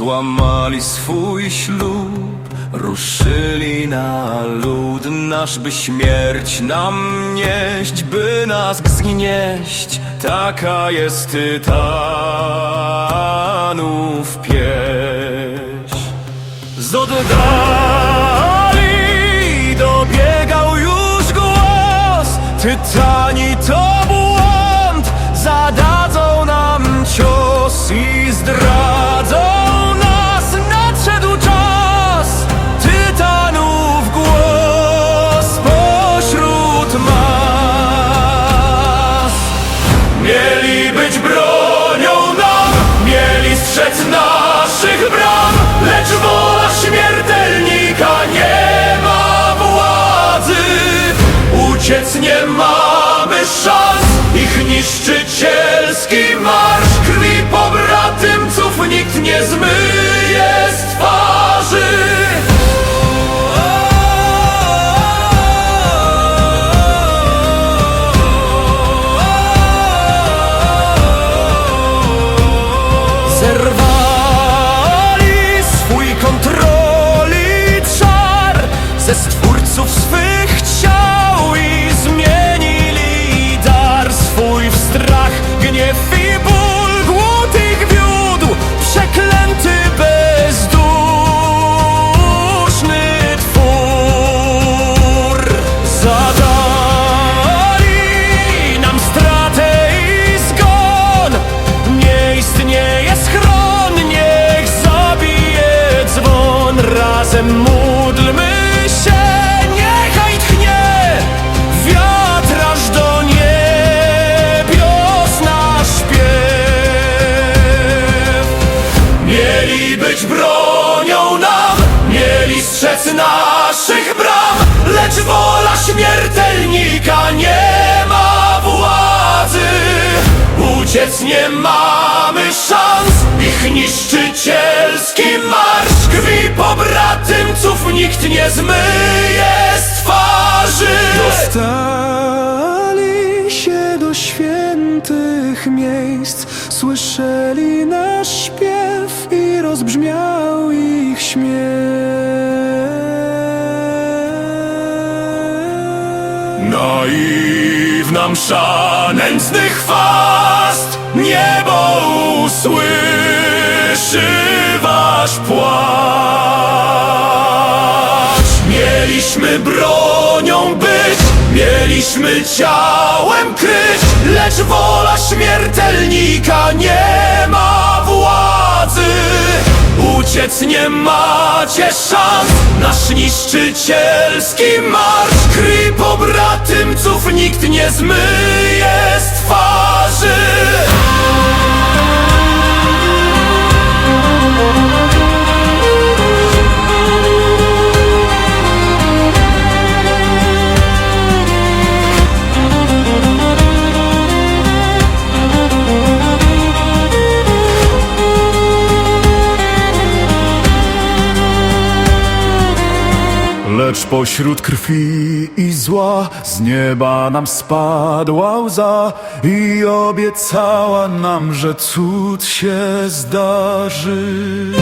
Złamali swój ślub Ruszyli na lud nasz, by śmierć nam nieść By nas zgnieść. Taka jest tytanów pieśń. Z oddali dobiegał już głos Tytani Uciec nie mamy szans, ich niszczycielski marsz krwi pobratymców nikt nie zmyje być bronią nam, mieli strzec naszych bram, lecz wola śmiertelnika nie ma władzy. Uciec nie mamy szans, ich niszczycielski marsz krwi pobratymców nikt nie zmyje z twarzy. Dostali się do świętych miejsc, słyszeli nasz rozbrzmiał ich śmiech. Naiwna msza nędznych Niebo usłyszy wasz płacz Mieliśmy bronią być Mieliśmy ciałem kryć Lecz wola śmiertelnika Uciec nie macie szans. Nasz niszczycielski marsz Krwi pobratymców nikt nie zmyje Lecz pośród krwi i zła z nieba nam spadła łza i obiecała nam, że cud się zdarzy.